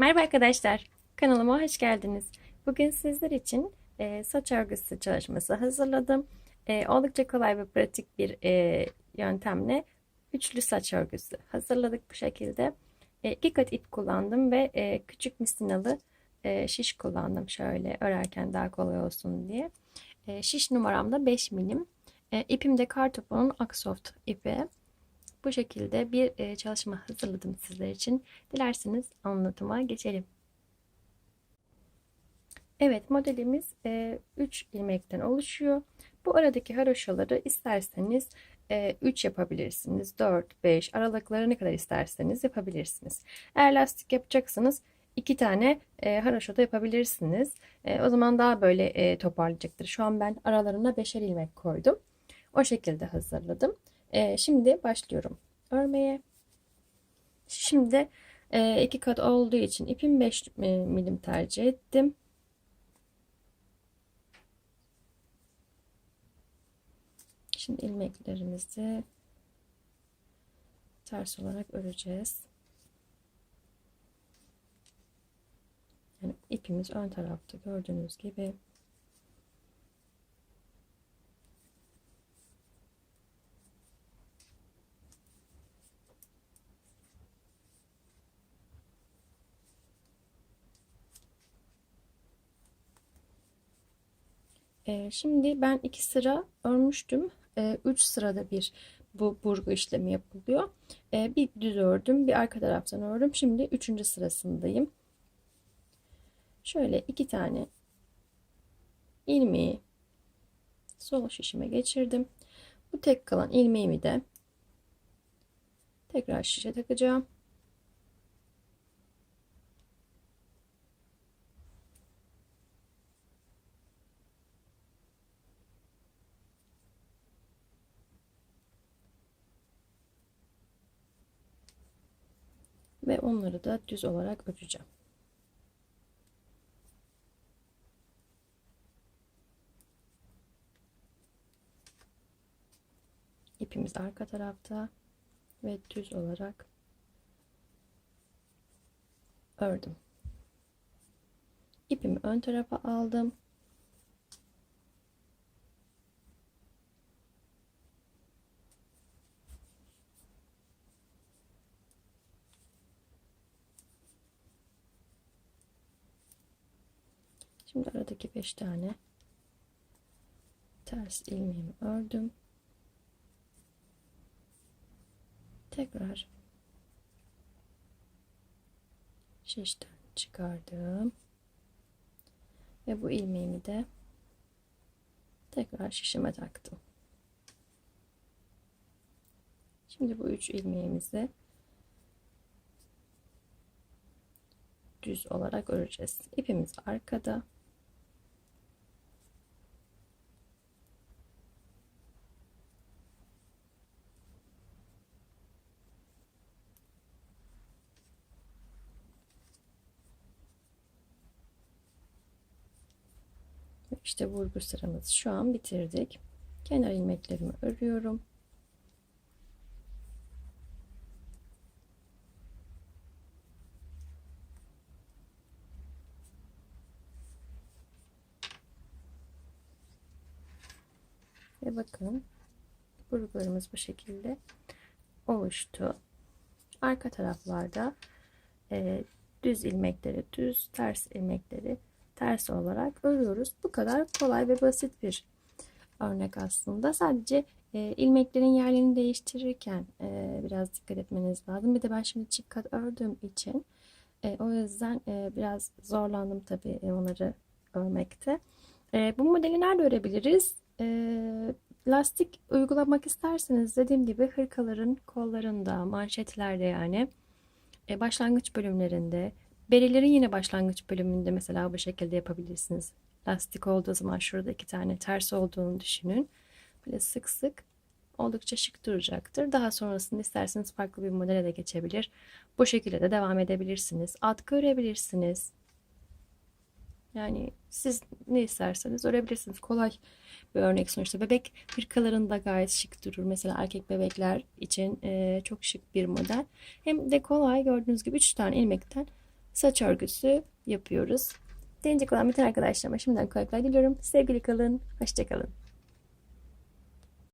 Merhaba arkadaşlar, kanalıma hoş geldiniz. Bugün sizler için e, saç örgüsü çalışması hazırladım. E, oldukça kolay ve pratik bir e, yöntemle üçlü saç örgüsü hazırladık bu şekilde. E, iki kat ip kullandım ve e, küçük misinalı e, şiş kullandım şöyle örerken daha kolay olsun diye. E, şiş numaram da 5 milim. E, ipim de Kartopun'un Aksoft ipi. Bu şekilde bir e, çalışma hazırladım sizler için. Dilerseniz anlatıma geçelim. Evet modelimiz 3 ilmekten oluşuyor. Bu aradaki haroşaları isterseniz 3 yapabilirsiniz. 4, 5 aralıkları ne kadar isterseniz yapabilirsiniz. Eğer lastik yapacaksanız 2 tane e, haroşa da yapabilirsiniz. E, o zaman daha böyle e, toparlayacaktır. Şu an ben aralarına 5'er ilmek koydum. O şekilde hazırladım. E, şimdi başlıyorum örmeye. Şimdi e, iki kat olduğu için ipim 5 milim tercih ettim. Şimdi ilmeklerimizi ters olarak öreceğiz. Yani ipimiz ön tarafta gördüğünüz gibi Ee, şimdi ben iki sıra örmüştüm. Ee, üç sırada bir bu burgu işlemi yapılıyor. Ee, bir düz ördüm, bir arka taraftan ördüm. Şimdi üçüncü sırasındayım. Şöyle iki tane ilmeği sol şişime geçirdim. Bu tek kalan ilmeğimi de tekrar şişe takacağım. Ve onları da düz olarak öreceğim. İpimiz arka tarafta ve düz olarak ördüm. İpimi ön tarafa aldım. Şimdi aradaki 5 tane ters ilmeğimi ördüm. Tekrar şişten çıkardım. Ve bu ilmeğimi de tekrar şişime taktım. Şimdi bu üç ilmeğimizi düz olarak öreceğiz. İpimiz arkada. İşte vurgu sıramızı şu an bitirdik. Kenar ilmeklerimi örüyorum. Ve bakın vurgularımız bu şekilde oluştu. Arka taraflarda e, düz ilmekleri düz, ters ilmekleri ters olarak örüyoruz. Bu kadar kolay ve basit bir örnek aslında. Sadece e, ilmeklerin yerlerini değiştirirken e, biraz dikkat etmeniz lazım. Bir de ben şimdi çift kat ördüğüm için e, o yüzden e, biraz zorlandım tabii onları örmekte. E, bu modeli nerede örebiliriz? E, lastik uygulamak isterseniz dediğim gibi hırkaların kollarında, manşetlerde yani e, başlangıç bölümlerinde Berilerin yine başlangıç bölümünde mesela bu şekilde yapabilirsiniz. Lastik olduğu zaman şurada iki tane ters olduğunu düşünün. Böyle sık sık oldukça şık duracaktır. Daha sonrasında isterseniz farklı bir modele de geçebilir. Bu şekilde de devam edebilirsiniz. Atkı örebilirsiniz. Yani siz ne isterseniz örebilirsiniz. Kolay bir örnek sonuçta. Bebek hırkalarında gayet şık durur. Mesela erkek bebekler için çok şık bir model. Hem de kolay gördüğünüz gibi 3 tane ilmekten saç örgüsü yapıyoruz. Deneyecek olan bütün arkadaşlarıma şimdiden kolaylıklar diliyorum. Sevgili kalın, hoşçakalın.